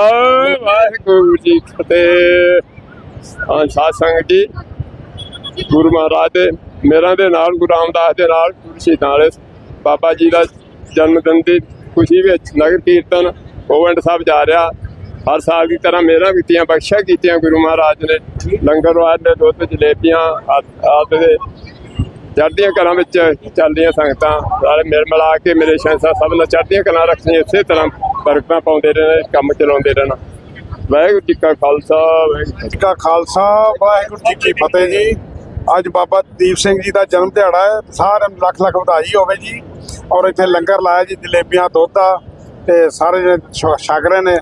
ਵਾਹਿਗੁਰੂ ਜੀ ਫਤਿਹ। ਹਾਂ ਸਾਧ ਸੰਗਤ ਜੀ, ਗੁਰੂ ਮਹਾਰਾਜ ਦੇ ਮੇਰਾ ਦੇ ਨਾਲ, ਗੁਰੂ ਰਾਮਦਾਸ ਦੇ ਨਾਲ, ਗੁਰੂ ਸ਼ਹੀਦਾਂ ਵਾਲੇ ਬਾਬਾ ਜੀ ਦਾ ਜਨਮ ਦਿਨ ਦੀ ਖੁਸ਼ੀ ਵਿੱਚ ਨਗਰ ਕੀਰਤਨ, ਗੋਬਿੰਦ ਸਾਹਿਬ ਜਾ ਰਿਹਾ। ਹਰ ਸਾਲ ਦੀ ਤਰ੍ਹਾਂ ਮੇਰਾ ਕੀਤੀਆਂ ਬਖਸ਼ਿਆ ਕੀਤੀਆਂ ਗੁਰੂ ਮਹਾਰਾਜ ਨੇ। ਲੰਗਰ ਵਾਲੇ, ਦੁੱਧ, ਜਲੇਬੀਆਂ, ਆਦਿ ਦੇ ਚੜ੍ਹਦੀਆਂ ਕਲਾਂ ਵਿੱਚ ਚੱਲਦੀਆਂ ਸੰਗਤਾਂ। ਸਾਰੇ ਮਿਲ ਮਿਲਾ ਕੇ ਮੇਰੇ ਸ਼ਹਿਨशाह ਸਭ ਨਾਲ ਚੜ੍ਹਦੀਆਂ ਕਲਾਂ ਰੱਖਣੀਆਂ ਇਸੇ ਤਰ੍ਹਾਂ। ਬਰਕਤਾਂ ਪਾਉਂਦੇ ਰਹਿਣਾ ਕੰਮ ਚਲਾਉਂਦੇ ਰਹਿਣਾ। ਵਾਹਿਗੁਰੂ ਜੀ ਕਾ ਖਾਲਸਾ ਵਾਹਿਗੁਰੂ ਜੀ ਕਾ ਖਾਲਸਾ ਵਾਹਿਗੁਰੂ ਜੀ ਕੀ ਫਤਿਹ ਜੀ। ਅੱਜ ਬਾਬਾ ਦੀਪ ਸਿੰਘ ਜੀ ਦਾ ਜਨਮ ਦਿਹਾੜਾ ਹੈ ਸਾਰਿਆਂ ਨੂੰ ਲੱਖ ਲੱਖ ਵਧਾਈ ਹੋਵੇ ਜੀ। ਔਰ ਇੱਥੇ ਲੰਗਰ ਲਾਇਆ ਜੀ ਜਲੇਬੀਆਂ ਦੁੱਧ ਤੇ ਸਾਰੇ ਛਕ ਰਹੇ ਨੇ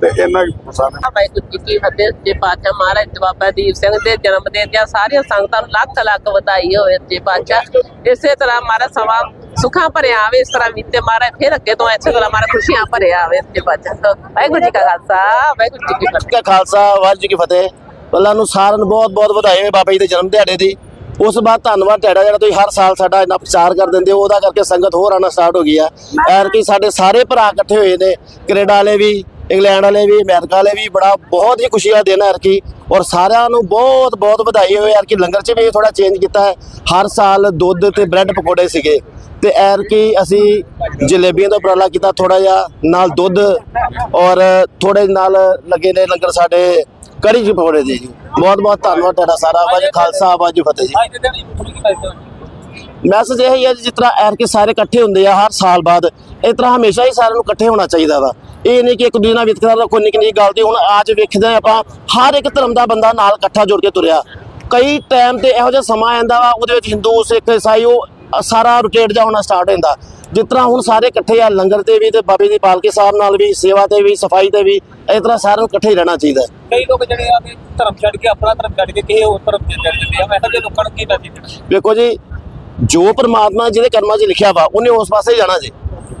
ਤੇ ਇਹਨਾਂ ਸਾਰੇ ਵਾਹਿਗੁਰੂ ਜੀ ਕੀ ਫਤਿਹ ਜੀ ਪਾਤਸ਼ਾਹ ਮਹਾਰਾਜ ਤੇ ਬਾਬਾ ਦੀਪ ਸਿੰਘ ਦੇ ਜਨਮ ਦਿਨ ਦੀਆਂ ਸਾਰੀਆਂ ਸੰਗਤਾਂ ਨੂੰ ਲੱਖ ਲੱਖ ਵਧਾਈ ਹੋਵੇ ਜੀ ਪਾਤਸ਼ਾਹ। ਇਸੇ ਤਰ੍ਹਾਂ ਮਹਾਰਾਜ ਸਵਾ ਸੁੱਖਾਂ ਭਰਿਆ ਆਵੇ ਇਸ ਤਰ੍ਹਾਂ ਮੀਤੇ ਮਹਾਰਾਜ ਫਿਰ ਅੱਗੇ ਤੋਂ ਇਸੇ ਤਰ੍ਹਾਂ ਮਹਾਰਾਜ ਖੁਸ਼ੀਆਂ ਭਰਿਆ ਆਵੇ ਜੀ ਪਾਤਸ਼ਾਹ ਵਾਹਿਗੁਰੂ ਜੀ ਕਾ ਖਾਲਸਾ ਵਾਹਿਗੁਰੂ ਜੀ ਕੀ ਫਤਿਹ। ਕਾ ਖਾਲਸਾ ਵਾਹਿਗੁਰੂ ਜੀ ਕੀ ਫਤਿਹ। ਪਹਿਲਾਂ ਨੂੰ ਸਾਰਿਆਂ ਨੂੰ ਬਹੁਤ ਬਹੁਤ ਵਧਾਈ ਹੋਵੇ ਬਾਬਾ ਜੀ ਦੇ ਜਨਮ ਦਿਹਾੜੇ ਦੀ। ਉਸ ਤੋਂ ਬਾਅਦ ਧੰਨਵਾਦ ਤੁਹਾਡਾ ਜਿਹੜਾ ਤੁਸੀਂ ਹਰ ਸਾਲ ਸਾਡਾ ਇੰਨਾ ਪ੍ਰਚਾਰ ਕਰ ਦਿੰਦੇ ਹੋ ਉਹਦਾ ਕਰਕੇ ਸੰਗਤ ਹੋਰ ਆਉਣਾ ਸਟਾਰਟ ਹੋ ਗਈ ਆ। ਐਰ ਕਿ ਸਾਡੇ ਸਾਰੇ ਭਰਾ ਇਕੱਠੇ ਹੋਏ ਨੇ ਕੈਨੇਡਾ ਵਾਲੇ ਵੀ ਇੰਗਲੈਂਡ ਵਾਲੇ ਵੀ ਅਮਰੀਕਾ ਵਾਲੇ ਵੀ ਬੜਾ ਬਹੁਤ ਹੀ ਖੁਸ਼ੀ ਦਾ ਦਿਨ ਹੈ ਕਿ ਔਰ ਸਾਰਿਆਂ ਨੂੰ ਬਹੁਤ ਬਹੁਤ ਵਧਾਈ ਹੋਵੇ ਯਾਰ ਕਿ ਲੰਗਰ 'ਚ ਵੀ ਥੋੜਾ ਚੇਂਜ ਕੀਤਾ ਹੈ। ਹਰ ਸਾਲ ਦੁੱਧ ਤੇ ਬ੍ਰੈਡ ਪਕੌੜੇ ਸੀਗੇ। ਤੇ ਐਰਕੀ ਅਸੀਂ ਜਲੇਬੀਆਂ ਦਾ ਉਪਰਾਲਾ ਕੀਤਾ ਥੋੜਾ ਜਿਹਾ ਨਾਲ ਦੁੱਧ ਔਰ ਥੋੜੇ ਨਾਲ ਲੱਗੇ ਨੇ ਲੰਗਰ ਸਾਡੇ ਕੜੀ ਜੀ ਪਕੌੜੇ ਦੇ ਜੀ। ਬਹੁਤ ਬਹੁਤ ਧੰਨਵਾਦ ਤੁਹਾਡਾ ਸਾਰਾ। ਵਾਜੀ ਖਾਲਸਾ ਵਾਜੀ ਫਤਿਹ ਜੀ। ਮੈਸੇਜ ਇਹ ਹੀ ਹੈ ਜੀ, ਜਿਸ ਤਰ੍ਹਾਂ ਐਰ ਸਾਰੇ ਇਕੱਠੇ ਹੁੰਦੇ ਆ ਹਰ ਸਾਲ ਬਾਅਦ। ਇਸ ਤਰ੍ਹਾਂ ਹਮੇਸ਼ਾ ਹੀ ਸਾਰਿਆਂ ਨੂੰ ਇਕੱਠੇ ਹੋਣਾ ਚਾਹੀਦਾ ਵਾ। ਇਹ ਨਹੀਂ ਕਿ ਇੱਕ ਦੂਜੇ ਨਾਲ ਵਿਤਕਰਾ ਰੱਖੋ ਨਿੱਕੀ ਨਿੱਕੀ ਗੱਲ ਤੇ ਹੁਣ ਅੱਜ ਵੇਖਦੇ ਆਪਾਂ ਹਰ ਇੱਕ ਧਰਮ ਦਾ ਬੰਦਾ ਨਾਲ ਇਕੱਠਾ ਜੁੜ ਕੇ ਤੁਰਿਆ। ਕਈ ਟਾਈਮ ਤੇ ਇਹੋ ਜਿਹਾ ਸਮਾਂ ਆਂਦਾ ਵਾ ਉਹਦੇ ਵਿੱਚ ਹਿੰਦੂ ਸਿੱਖ ਈਸਾਈ ਉਹ ਸਾਰਾ ਰੋਟੇਟ ਜਾ ਹੋਣਾ ਸਟਾਰਟ ਹੁੰਦਾ। ਜਿਸ ਤਰ੍ਹਾਂ ਹੁਣ ਸਾਰੇ ਇਕੱਠੇ ਆ ਲੰਗਰ ਤੇ ਵੀ ਤੇ ਬਾਬੇ ਦੀ ਪਾਲਕੀ ਸਾਹਿਬ ਨਾਲ ਵੀ ਸੇਵਾ ਤੇ ਵੀ ਸਫ਼ਾਈ ਤੇ ਵੀ ਇਸ ਤਰ੍ਹਾਂ ਸਾਰਿਆਂ ਨੂੰ ਇਕੱਠੇ ਰਹਿਣਾ ਚਾਹੀਦਾ। ਕਈ ਲੋਕ ਜਿਹੜੇ ਆ ਧਰਮ ਛੱਡ ਕੇ ਆਪਣਾ ਧਰਮ ਛੱਡ ਕੇ ਕਿਸੇ ਹੋਰ ਧਰਮ 'ਚ ਚੱਲ ਜਾਂਦੇ ਆ। ਮੈਂ ਜੇ ਲੋਕਾਂ ਨੂੰ ਕੀ ਦੇਣਾ ਵੇਖੋ ਜੀ ਜੋ ਪ੍ਰਮਾਤਮਾ ਜਿਹਦੇ ਕਰਮਾਂ 'ਚ ਲਿਖਿਆ ਵਾ ਉਹਨੇ ਉਸ ਪਾਸੇ ਜਾਣਾ ਜੀ।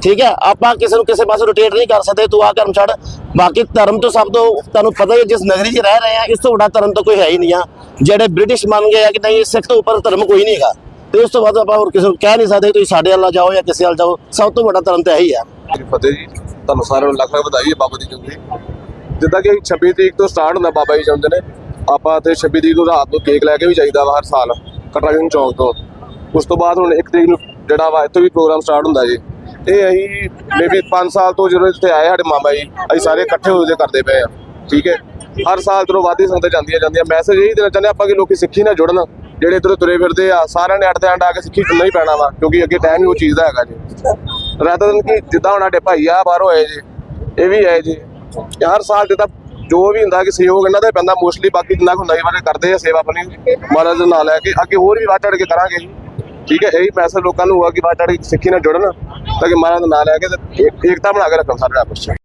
ਠੀਕ ਹੈ, ਆਪਾਂ ਕਿਸੇ ਨੂੰ ਕਿਸੇ ਪਾਸੇ ਰੋਟੇਟ ਨਹੀਂ ਕਰ ਸਕਦੇ, ਤੂੰ ਆ ਧਰਮ ਛੱਡ। ਬਾਕੀ ਧਰਮ ਤੋਂ ਸਭ ਤੋਂ ਤੁਹਾਨੂੰ ਪਤਾ ਹੀ ਜਿਸ ਨਗਰੀ 'ਚ ਰਹਿ ਰਹੇ ਆ ਇਸ ਤੋਂ ਵੱਡਾ ਧਰਮ ਤਾਂ ਕੋਈ ਹੈ ਹੀ ਨਹੀਂ ਆ। ਜਿਹੜੇ ਬ੍ਰਿਟਿਸ਼ ਮੰਨ ਗਏ ਆ ਕਿ ਨਹੀਂ ਸਿੱਖ ਤੋਂ ਉੱਪਰ ਧਰਮ ਕੋਈ ਨਹੀਂ ਹੈਗਾ। ਤੇ ਉਸ ਤੋਂ ਬਾਅਦ ਆਪਾਂ ਹੋਰ ਕਿਸੇ ਨੂੰ ਕਹਿ ਨਹੀਂ ਸਕਦੇ, ਤੁਸੀਂ ਸਾਡੇ ਵੱਲ ਜਾਓ ਜਾਂ ਕਿਸੇ ਵੱਲ ਜਾਓ, ਸਭ ਤੋਂ ਵੱਡਾ ਧਰਮ ਤਾਂ ਇਹੀ ਆ ਫਤਿਹ ਜੀ, ਤੁਹਾਨੂੰ ਸਾਰਿਆਂ ਨੂੰ ਲੱਖ ਲੱਖ ਵਧਾਈ ਹੈ ਬਾਬਾ ਦੀ ਜਯੰਤੀ ਜਿੱਦਾਂ ਕਿ 26 ਤਰੀਕ ਤੋਂ ਸਟਾਰਟ ਹੁੰਦਾ, ਬਾਬਾ ਜੀ ਜਨਮ ਦਿਨ ਆਪਾਂ ਤੇ 26 ਤਰੀਕ ਨੂੰ ਰਾਤ ਨੂੰ ਕੇਕ ਲੈ ਕੇ ਵੀ ਜਾਈਦਾ ਵਾ ਹਰ ਸਾਲ ਕਟਰਾ ਸਿੰਘ ਤੋਂ। ਉਸ ਤੋਂ ਬਾਅਦ ਹੁਣ 1 ਤਰੀਕ ਨੂੰ ਜਿਹੜਾ ਵਾ, ਇੱਥੇ ਵੀ ਪ੍ਰੋਗਰਾਮ ਸਟਾਰਟ ਹੁੰਦਾ ਜੀ। ਇਹ ਅਸੀਂ ਮੇਬੀ 5 ਸਾਲ ਤੋਂ ਜਦੋਂ ਇੱਥੇ ਆਏ ਸਾਡੇ ਮਾਮਾ ਜੀ, ਅਸੀਂ ਸਾਰੇ ਇਕੱਠੇ ਹੋ ਕੇ ਕਰਦੇ ਪਏ ਆ, ਠੀਕ ਹੈ? ਹਰ ਸਾਲ ਤੋਂ ਵਾਧੀ ਸੰਗਤਾਂ ਜਾਂਦੀਆਂ ਜਾਂਦੀਆਂ ਮੈਸੇਜ ਇਹੀ ਦੇਣਾ ਚਾਹੁੰਦੇ ਆਪਾਂ ਕਿ ਲੋਕੀ ਸਿੱਖੀ ਨਾਲ ਜੁੜਨ, ਜਿਹੜੇ ਇਧਰੋਂ ਤੁਰੇ ਫਿਰਦੇ ਆ, ਸਾਰਿਆਂ ਨੇ ਅੱਡ ਤੇ ਅੱਡ ਆ ਕੇ ਸਿੱਖੀ ਚੁਣਨਾ ਹੀ ਪੈਣਾ ਵਾ, ਕਿਉਂਕਿ ਅੱਗੇ ਟਾਈਮ ਹੀ ਉਹ ਚੀਜ਼ ਦਾ ਹੈਗਾ ਜੀ। ਰਾਤਾ ਦਿਨ ਕਿ ਜਿੱਦਾਂ ਹੁਣ ਸਾਡੇ ਭਾਈ ਆ ਬਾਹਰੋਂ ਆਏ ਜੀ, ਇਹ ਵੀ ਆਏ ਜੀ। ਹਰ ਸਾਲ ਜਿੱਦਾਂ ਜੋ ਵੀ ਹੁੰਦਾ ਕਿ ਸਹਿਯੋਗ ਇਹਨਾਂ ਦਾ ਪੈਂਦਾ ਮੋਸਟਲੀ ਬਾਕੀ ਜਿੰਨਾ ਕੁ ਹੁੰਦਾ ਸੀ ਬਾਰੇ ਕਰਦੇ ਆ ਸੇਵਾ ਆਪਣੀ, ਮਹਾਰਾਜ ਦੇ ਨਾਲ ਲੈ ਕੇ, ਅੱਗੇ ਹੋਰ ਵੀ ਵੱਧ ਚੜ ਕੇ ਕਰਾਂਗੇ ਜੀ। ਠੀਕ ਹੈ, ਇਹੀ ਮੈਸੇਜ ਲੋਕਾਂ ਨੂੰ ਹੋਆ ਕਿ ਵੱਧ ਚੜ ਸਿੱਖੀ ਨਾਲ ਜੁੜਨ, ਤਾਂ ਕਿ ਮਹਾਰਾਜ ਦਾ ਨਾਲ ਲੈ ਕੇ ਤੇ ਏਕਤਾ ਬਣਾ ਕੇ ਰੱਖਣ ਸਾਰੇ ਆਪਸ 'ਚ